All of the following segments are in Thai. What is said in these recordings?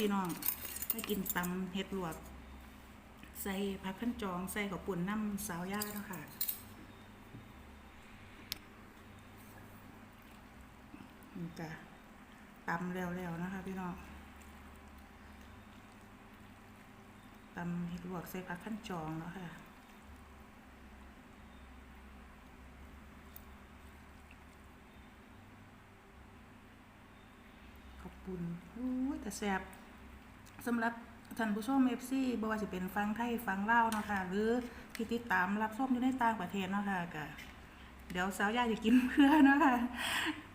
พี่น้องมากินตำเห็ดหลวก ใส่ผักขั้นจอง ใส่กับปุ่นน้ำสาวย่าเนาะค่ะนี่จ้ะตำแล้วๆนะคะ พี่น้องตำเห็ดหลวกใส่ผักขั้นจองเนาะค่ะขอบคุณอู้แต่แซ่บ สำหรับท่านผู้ชมเอฟซีบ่ว่าจะเป็นฟังไทยฟังเล่าเนาะค่ะหรือที่ติดตามรับชมอยู่ในต่างประเทศเนาะค่ะก็เดี๋ยวสาวยาจะกินเพื่อเนาะค่ะ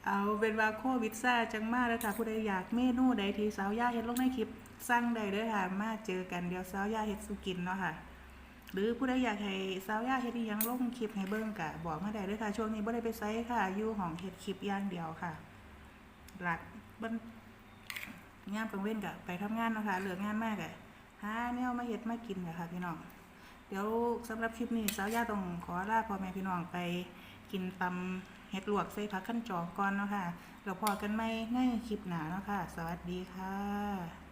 เอาเป็นว่าโควิดซ่าจังมากเลยค่ะผู้ใดอยากเมนูใดที่สาวยาเฮ็ดลงในคลิปสั่งได้เด้อค่ะ มาเจอกันเดี๋ยวสาวยาเฮ็ดสุกินเนาะค่ะ หรือผู้ใดอยากให้สาวยาเฮ็ดอิหยังลงคลิปให้เบิ่งก็บอกมาได้เด้อค่ะ ช่วงนี้บ่ได้ไปไสค่ะอยู่ห้องเฮ็ดคลิปอย่างเดียวค่ะหลักบัน งานกลางเว้นกะไปทำงานนะคะเหลืองานมากอะหาแนวมาเห็ดมากินกะค่ะพี่น้อง เดี๋ยวสำหรับคลิปนี้สาวย่าต้องขอลาพ่อแม่พี่น้องไปกินตำเห็ดลวกใส่ผักขั้นจอกก่อนเนาะค่ะแล้วพอกันไหมในคลิปหนาเนาะค่ะ สวัสดีค่ะ